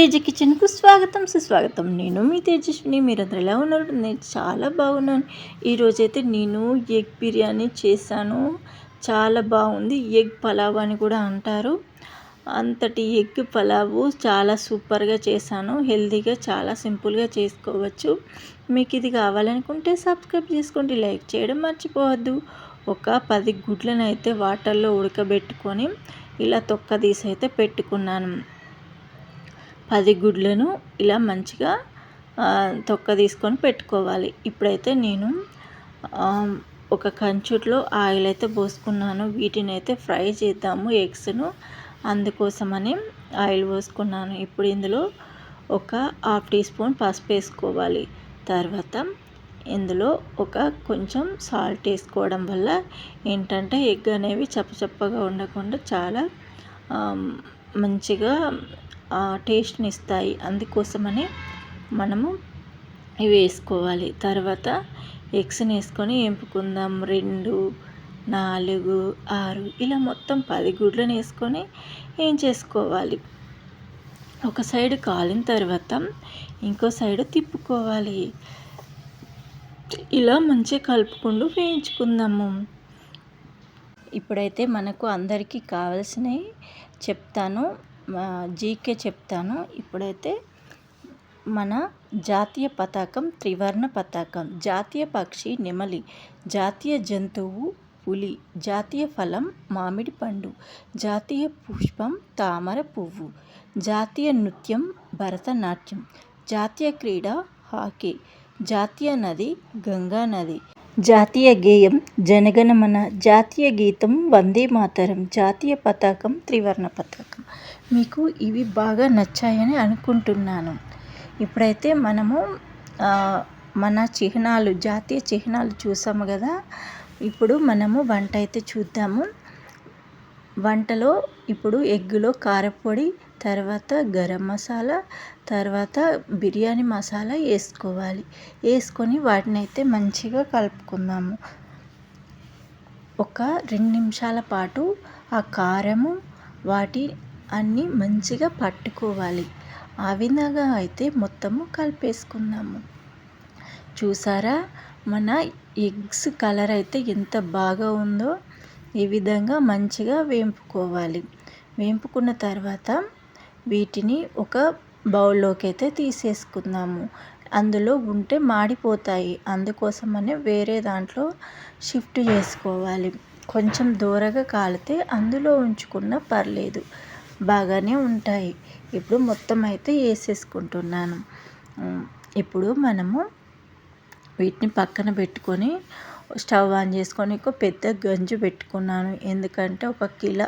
తేజ కిచెన్కు స్వాగతం సుస్వాగతం. నేను మీ తేజస్విని మీరందరూ ఎలా ఉన్నారు? నేను చాలా బాగున్నాను. ఈరోజైతే నేను ఎగ్ బిర్యానీ చేశాను. చాలా బాగుంది. ఎగ్ పలావ్ అని కూడా అంటారు. అంతటి ఎగ్ పలావు చాలా సూపర్గా చేశాను. హెల్తీగా చాలా సింపుల్గా చేసుకోవచ్చు. మీకు ఇది కావాలనుకుంటే సబ్స్క్రైబ్ చేసుకోండి లైక్ చేయడం మర్చిపోవద్దు. ఒక పది గుడ్లను అయితే వాటర్లో ఉడకబెట్టుకొని ఇలా తొక్క తీసి అయితే పెట్టుకున్నాను. పది గుడ్లను ఇలా మంచిగా తొక్క తీసుకొని పెట్టుకోవాలి. ఇప్పుడైతే నేను ఒక కంచుట్లో ఆయిల్ అయితే పోసుకున్నాను. వీటిని అయితే ఫ్రై చేద్దాము ఎగ్స్ను. అందుకోసమని ఆయిల్ పోసుకున్నాను. ఇప్పుడు ఇందులో ఒక హాఫ్ టీ స్పూన్ పసుపు వేసుకోవాలి. తర్వాత ఇందులో ఒక కొంచెం సాల్ట్ వేసుకోవడం వల్ల ఏంటంటే ఎగ్ అనేవి చప్పచప్పగా ఉండకుండా చాలా మంచిగా టేస్ట్ని ఇస్తాయి అందుకోసమని మనము ఇవి వేసుకోవాలి. తర్వాత ఎగ్స్ని వేసుకొని ఎంపుకుందాం. రెండు నాలుగు ఆరు ఇలా మొత్తం పది గుడ్లను వేసుకొని ఏం చేసుకోవాలి? ఒక సైడ్ కాలిన తర్వాత ఇంకో సైడ్ తిప్పుకోవాలి. ఇలా మంచిగా కలుపుకుంటూ వేయించుకుందాము. ఇప్పుడైతే మనకు అందరికీ కావాల్సినవి చెప్తాను. జీకే చెప్తాను. ఇప్పుడైతే మన జాతీయ పతాకం త్రివర్ణ పతాకం. జాతీయ పక్షి నెమలి జాతీయ జంతువు పులి జాతీయ ఫలం మామిడి పండు జాతీయ పుష్పం తామర పువ్వు జాతీయ నృత్యం భరతనాట్యం జాతీయ క్రీడ హాకీ జాతీయ నది గంగా నది. జాతీయ గేయం జనగణమన జాతీయ గీతం వందే మాతరం జాతీయ పతాకం త్రివర్ణ పతాకం. మీకు ఇవి బాగా నచ్చాయని అనుకుంటున్నాను. ఇప్పుడైతే మనము మన చిహ్నాలు జాతీయ చిహ్నాలు చూసాము కదా. ఇప్పుడు మనము వంట అయితే చూద్దాము. వంటలో ఇప్పుడు ఎగ్గులో కారపొడి తర్వాత గరం మసాలా తర్వాత బిర్యానీ మసాలా వేసుకోవాలి. వేసుకొని వాటిని అయితే మంచిగా కలుపుకుందాము. ఒక రెండు నిమిషాల పాటు ఆ కారము వాటి అన్నీ మంచిగా పట్టుకోవాలి. ఆ విధంగా అయితే మొత్తము కలిపేసుకుందాము. చూసారా? మన ఎగ్స్ కలర్ అయితే ఎంత బాగా ఉందో ఈ విధంగా మంచిగా వేంపుకోవాలి. వేంపుకున్న తర్వాత వీటిని ఒక బౌల్లోకి అయితే తీసేసుకుందాము. అందులో ఉంటే మాడిపోతాయి. అందుకోసమనే వేరే దాంట్లో షిఫ్ట్ చేసుకోవాలి. కొంచెం దూరగా కాలితే అందులో ఉంచుకున్న పర్లేదు. బాగానే ఉంటాయి. ఇప్పుడు మొత్తం అయితే వేసేసుకుంటున్నాను. ఇప్పుడు మనము వీటిని పక్కన పెట్టుకొని స్టవ్ ఆన్ చేసుకొని ఒక పెద్ద గంజు పెట్టుకున్నాను. ఎందుకంటే ఒక కిలో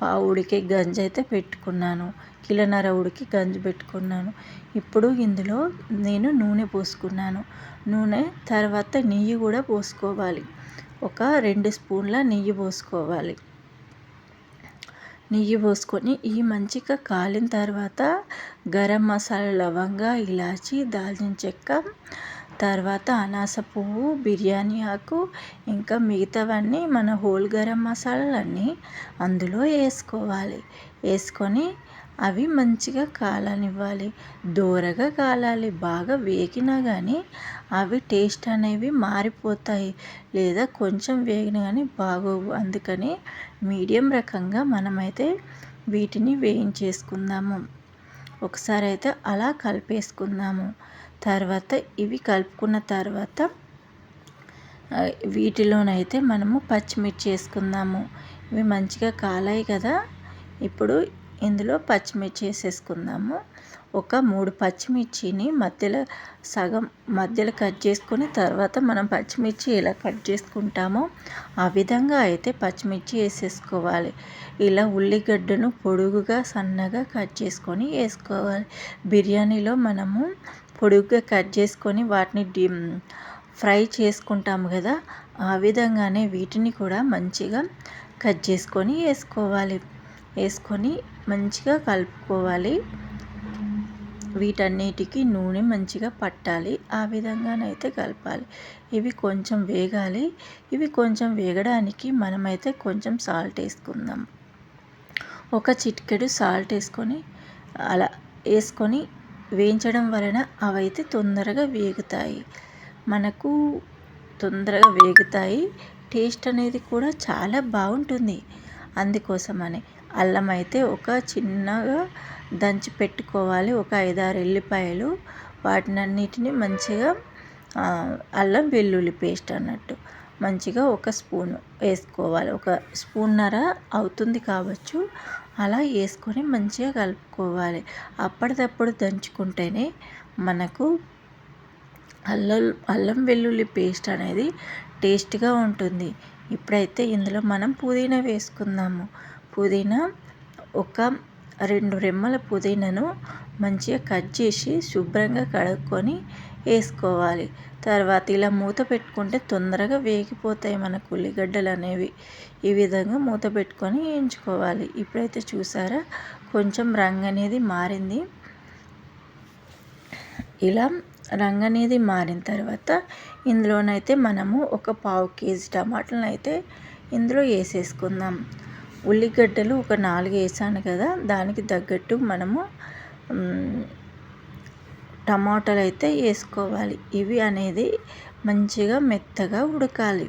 పావుడికి గంజి అయితే పెట్టుకున్నాను. కిలోన్నర ఉడికి గంజి పెట్టుకున్నాను. ఇప్పుడు ఇందులో నేను నూనె పోసుకున్నాను. నూనె తర్వాత నెయ్యి కూడా పోసుకోవాలి. ఒక రెండు స్పూన్ల నెయ్యి పోసుకోవాలి. నెయ్యి పోసుకొని ఈ మంచిగా కాలిన తర్వాత గరం మసాలా లవంగా ఇలాచి దాల్చిన చెక్క తర్వాత అనాస పువ్వు బిర్యానీ ఆకు ఇంకా మిగతావన్నీ మన హోల్ గరం మసాలాలన్నీ అందులో వేసుకోవాలి. వేసుకొని అవి మంచిగా కాలనివ్వాలి. దూరగా కాలాలి. బాగా వేగినా కానీ అవి టేస్ట్ అనేవి మారిపోతాయి. లేదా కొంచెం వేగిన కానీ బాగోవు. అందుకని మీడియం రకంగా మనమైతే వీటిని వేయించేసుకుందాము. ఒకసారి అయితే అలా కలిపేసుకుందాము. తర్వాత ఇవి కలుపుకున్న తర్వాత వీటిలోనైతే మనము పచ్చిమిర్చి వేసుకుందాము. ఇవి మంచిగా కాలాయి కదా. ఇప్పుడు ఇందులో పచ్చిమిర్చి వేసేసుకుందాము. ఒక మూడు పచ్చిమిర్చిని మధ్యలో సగం మధ్యలో కట్ చేసుకొని తర్వాత మనం పచ్చిమిర్చి ఎలా కట్ చేసుకుంటామో ఆ విధంగా అయితే పచ్చిమిర్చి వేసేసుకోవాలి. ఇలా ఉల్లిగడ్డను పొడుగుగా సన్నగా కట్ చేసుకొని వేసుకోవాలి. బిర్యానీలో మనము పొడుగ్గా కట్ చేసుకొని వాటిని డి ఫ్రై చేసుకుంటాము కదా ఆ విధంగానే వీటిని కూడా మంచిగా కట్ చేసుకొని వేసుకోవాలి. వేసుకొని మంచిగా కలుపుకోవాలి. వీటన్నిటికీ నూనె మంచిగా పట్టాలి. ఆ విధంగానైతే కలపాలి. ఇవి కొంచెం వేగాలి. ఇవి కొంచెం వేగడానికి మనమైతే కొంచెం సాల్ట్ వేసుకుందాం. ఒక చిటికెడు సాల్ట్ వేసుకొని అలా వేసుకొని వేయించడం వలన అవైతే తొందరగా వేగుతాయి. మనకు తొందరగా వేగుతాయి. టేస్ట్ అనేది కూడా చాలా బాగుంటుంది. అందుకోసమని అల్లం అయితే ఒక చిన్నగా దంచి పెట్టుకోవాలి. ఒక ఐదారు ఎల్లిపాయలు. వాటినన్నిటిని మంచిగా అల్లం వెల్లుల్లి పేస్ట్ అన్నట్టు మంచిగా ఒక స్పూన్ వేసుకోవాలి. ఒక స్పూన్నర అవుతుంది కావచ్చు. అలా వేసుకొని మంచిగా కలుపుకోవాలి. అప్పటిదప్పుడు దంచుకుంటేనే మనకు అల్లం అల్లం వెల్లుల్లి పేస్ట్ అనేది టేస్ట్గా ఉంటుంది. ఇప్పుడైతే ఇందులో మనం పుదీనా వేసుకుందాము. పుదీనా ఒక రెండు రెమ్మల పుదీనాను మంచిగా కట్ చేసి శుభ్రంగా కడుక్కొని వేసుకోవాలి. తర్వాత ఇలా మూత పెట్టుకుంటే తొందరగా వేగిపోతాయి మనకు ఉల్లిగడ్డలు అనేవి. ఈ విధంగా మూత పెట్టుకొని వేయించుకోవాలి. ఇప్పుడైతే చూసారా? కొంచెం రంగు అనేది మారింది. ఇలా రంగు అనేది మారిన తర్వాత ఇందులోనైతే మనము ఒక పావు కేజీ టమాటాలను అయితే ఇందులో వేసేసుకుందాం. ఉల్లిగడ్డలు ఒక నాలుగు వేసాను కదా దానికి తగ్గట్టు మనము టమాటాలు అయితే వేసుకోవాలి ఇవి అనేది మంచిగా మెత్తగా ఉడకాలి.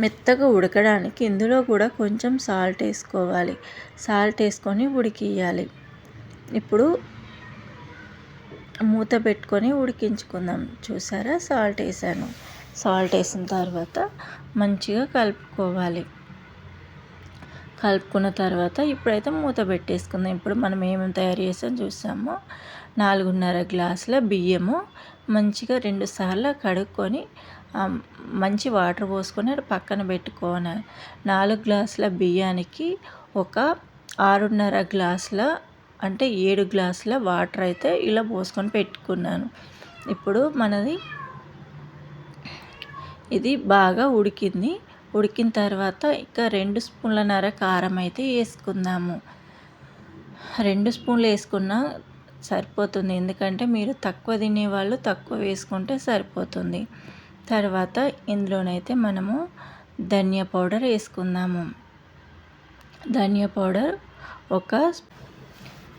మెత్తగా ఉడకడానికి ఇందులో కూడా కొంచెం సాల్ట్ వేసుకోవాలి సాల్ట్ వేసుకొని ఉడికియాలి ఇప్పుడు మూత పెట్టుకొని ఉడికించుకుందాం. చూసారా? సాల్ట్ వేసాను సాల్ట్ వేసిన తర్వాత మంచిగా కలుపుకోవాలి. కలుపుకున్న తర్వాత ఇప్పుడైతే మూత పెట్టేసుకుందాం. ఇప్పుడు మనం ఏమేమి తయారు చేసాం చూసాము. నాలుగున్నర గ్లాసుల బియ్యము మంచిగా రెండు సార్లు కడుక్కొని మంచి వాటర్ పోసుకొని అది పక్కన పెట్టుకోవాలి నాలుగు గ్లాసుల బియ్యానికి ఒక ఆరున్నర గ్లాసుల అంటే ఏడు గ్లాసుల వాటర్ అయితే ఇలా పోసుకొని పెట్టుకున్నాను. ఇప్పుడు మనది ఇది బాగా ఉడికింది. ఉడికిన తర్వాత ఇంకా రెండు స్పూన్లన్నర కారం అయితే వేసుకుందాము. రెండు స్పూన్లు వేసుకున్న సరిపోతుంది. ఎందుకంటే మీరు తక్కువ తినేవాళ్ళు తక్కువ వేసుకుంటే సరిపోతుంది. తర్వాత ఇందులోనైతే మనము ధనియా పౌడర్ వేసుకుందాము. ధనియా పౌడర్ ఒక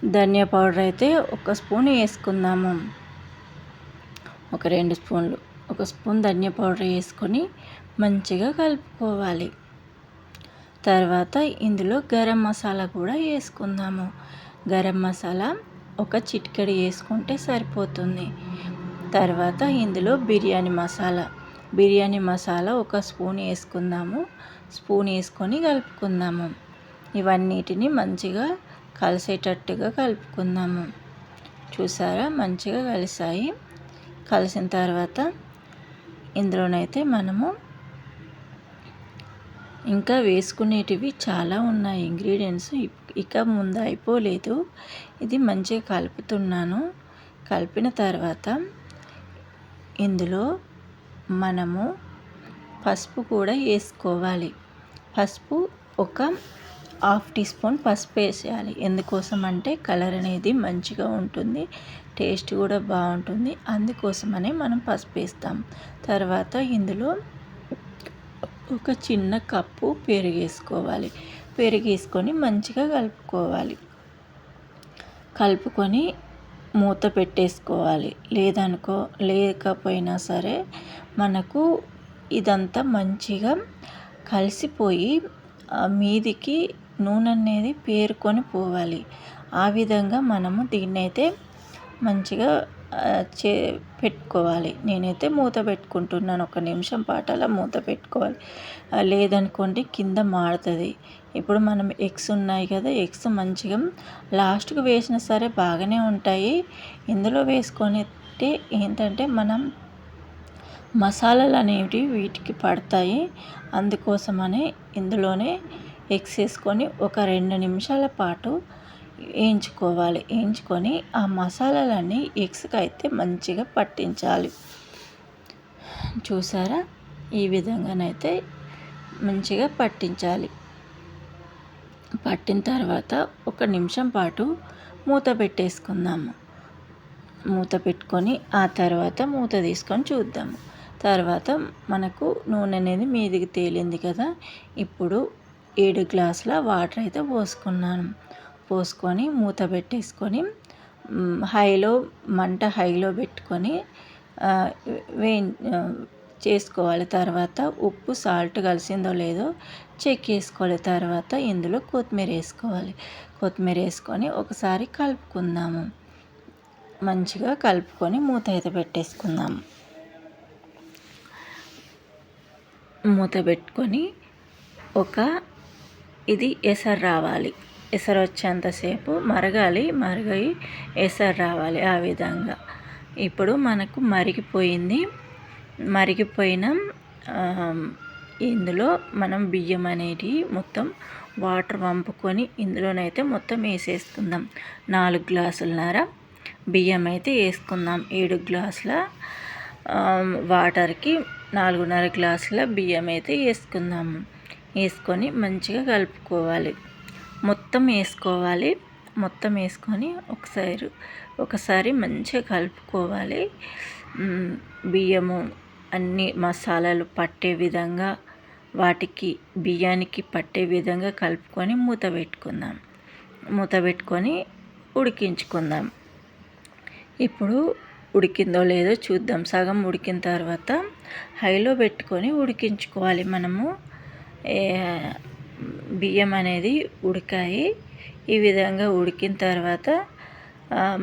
ధనియా పౌడర్ అయితే ఒక స్పూన్ వేసుకుందాము. ఒక రెండు స్పూన్లు ఒక స్పూన్ ధనియా పౌడర్ వేసుకొని మంచిగా కలుపుకోవాలి. తర్వాత ఇందులో గరం మసాలా కూడా వేసుకుందాము. గరం మసాలా ఒక చిటికెడు వేసుకుంటే సరిపోతుంది. తర్వాత ఇందులో బిర్యానీ మసాలా. బిర్యానీ మసాలా ఒక స్పూన్ వేసుకుందాము. స్పూన్ వేసుకొని కలుపుకుందాము. ఇవన్నిటిని మంచిగా కలిసేటట్టుగా కలుపుకుందాము. చూసారా? మంచిగా కలిసాయి. కలిసిన తర్వాత ఇందులోనైతే మనము ఇంకా వేసుకునేటివి చాలా ఉన్నాయి. ఇంగ్రీడియంట్స్ ఇక ముందు అయిపోలేదు ఇది మంచిగా కలుపుతున్నాను. కలిపిన తర్వాత ఇందులో మనము పసుపు కూడా వేసుకోవాలి. పసుపు ఒక హాఫ్ టీ స్పూన్ పసుపు వేసేయాలి. ఎందుకోసం అంటే కలర్ అనేది మంచిగా ఉంటుంది టేస్ట్ కూడా బాగుంటుంది. అందుకోసమనే మనం పసుపు వేస్తాం. తర్వాత ఇందులో ఒక చిన్న కప్పు పెరుగు వేసుకోవాలి. పెరిగేసుకొని మంచిగా కలుపుకోవాలి. కలుపుకొని మూత పెట్టేసుకోవాలి. లేదనుకో లేకపోయినా సరే మనకు ఇదంతా మంచిగా కలిసిపోయి మీదికి నూనె అనేది పేరుకొని పోవాలి. ఆ విధంగా మనము దీన్నైతే మంచిగా చే పెట్టుకోవాలి. నేనైతే మూత పెట్టుకుంటున్నాను. ఒక నిమిషం పాటు అలా మూత పెట్టుకోవాలి. లేదనుకోండి కింద మాడుతుంది ఇప్పుడు మనం ఎగ్స్ ఉన్నాయి కదా ఎగ్స్ మంచిగా లాస్ట్కు వేసినా సరే బాగానే ఉంటాయి. ఇందులో వేసుకొని ఏంటంటే మనం మసాలాలు అనేవి వీటికి పడతాయి. అందుకోసమనే ఇందులోనే ఎగ్స్ వేసుకొని ఒక రెండు నిమిషాల పాటు వేయించుకోవాలి. వేయించుకొని ఆ మసాలాలన్నీ ఎగ్స్కి అయితే మంచిగా పట్టించాలి. చూసారా? ఈ విధంగానైతే మంచిగా పట్టించాలి. పట్టిన తర్వాత ఒక నిమిషం పాటు మూత పెట్టేసుకుందాము. మూత పెట్టుకొని ఆ తర్వాత మూత తీసుకొని చూద్దాము తర్వాత మనకు నూనె అనేది మీదికి తేలింది కదా? ఇప్పుడు ఏడు గ్లాసుల వాటర్ అయితే పోసుకున్నాను. పోసుకొని మూత పెట్టేసుకొని హైలో మంట హైలో పెట్టుకొని వే చేసుకోవాలి. తర్వాత ఉప్పు సాల్ట్ కలిసిందో లేదో చెక్ చేసుకోవాలి. తర్వాత ఇందులో కొత్తిమీర వేసుకోవాలి. కొత్తిమీర వేసుకొని ఒకసారి కలుపుకుందాము. మంచిగా కలుపుకొని మూత అయితే పెట్టేసుకుందాము మూత పెట్టుకొని ఒక ఇది ఎసరు రావాలి. ఎసరు వచ్చేంతసేపు మరగాలి మరగయి ఎసరు రావాలి ఆ విధంగా. ఇప్పుడు మనకు మరిగిపోయింది. మరిగిపోయిన ఇందులో మనం బియ్యం అనేటివి మొత్తం వాటర్ వంపుకొని ఇందులోనైతే మొత్తం వేసేసుకుందాం. నాలుగు గ్లాసులన్నర బియ్యం అయితే వేసుకుందాం. ఏడు గ్లాసుల వాటర్కి నాలుగున్నర గ్లాసుల బియ్యం అయితే వేసుకుందాము వేసుకొని మంచిగా కలుపుకోవాలి. మొత్తం వేసుకోవాలి. మొత్తం వేసుకొని ఒకసారి ఒకసారి మంచిగా కలుపుకోవాలి. బియ్యము అన్ని మసాలాలు పట్టే విధంగా వాటికి బియ్యానికి పట్టే విధంగా కలుపుకొని మూత పెట్టుకుందాం. మూత పెట్టుకొని ఉడికించుకుందాం. ఇప్పుడు ఉడికిందో లేదో చూద్దాం. సగం ఉడికిన తర్వాత హైలో పెట్టుకొని ఉడికించుకోవాలి మనము. బియ్యం అనేది ఉడికాయి. ఈ విధంగా ఉడికిన తర్వాత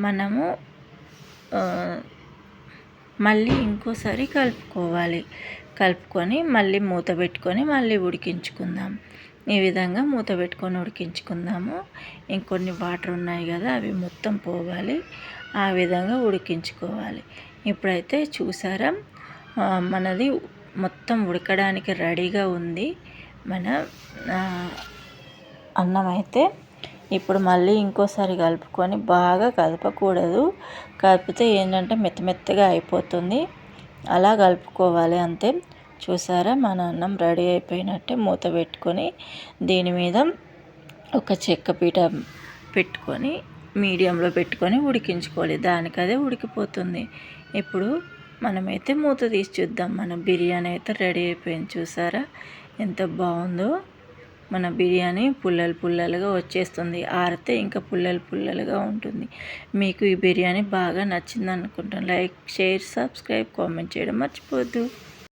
మనము మళ్ళీ ఇంకోసారి కలుపుకోవాలి. కలుపుకొని మళ్ళీ మూత పెట్టుకొని మళ్ళీ ఉడికించుకుందాం. ఈ విధంగా మూత పెట్టుకొని ఉడికించుకుందాము. ఇంకొన్ని వాటర్ ఉన్నాయి కదా అవి మొత్తం పోవాలి. ఆ విధంగా ఉడికించుకోవాలి. ఇప్పుడైతే చూసారా? మనది మొత్తం ఉడకడానికి రెడీగా ఉంది. మన అన్నం అయితే ఇప్పుడు మళ్ళీ ఇంకోసారి కలుపుకొని బాగా కదపకూడదు కలిపితే ఏంటంటే మెత్త మెత్తగా అయిపోతుంది. అలా కలుపుకోవాలి అంతే. చూసారా? మన అన్నం రెడీ అయిపోయినట్టే మూత పెట్టుకొని దీని మీద ఒక చెక్క పీట పెట్టుకొని మీడియంలో పెట్టుకొని ఉడికించుకోవాలి. దానికి అదే ఉడికిపోతుంది. ఇప్పుడు మనమైతే మూత తీసి చూద్దాం. మన బిర్యానీ అయితే రెడీ అయిపోయింది. చూసారా? ఎంత బాగుందో. మన బిర్యానీ పుల్లలు పుల్లలుగా వచ్చేస్తుంది. ఆరితే ఇంకా పుల్లలు పుల్లలుగా ఉంటుంది. మీకు ఈ బిర్యానీ బాగా నచ్చింది అనుకుంటాను లైక్ షేర్ సబ్స్క్రైబ్ కామెంట్ చేయడం మర్చిపోద్దు.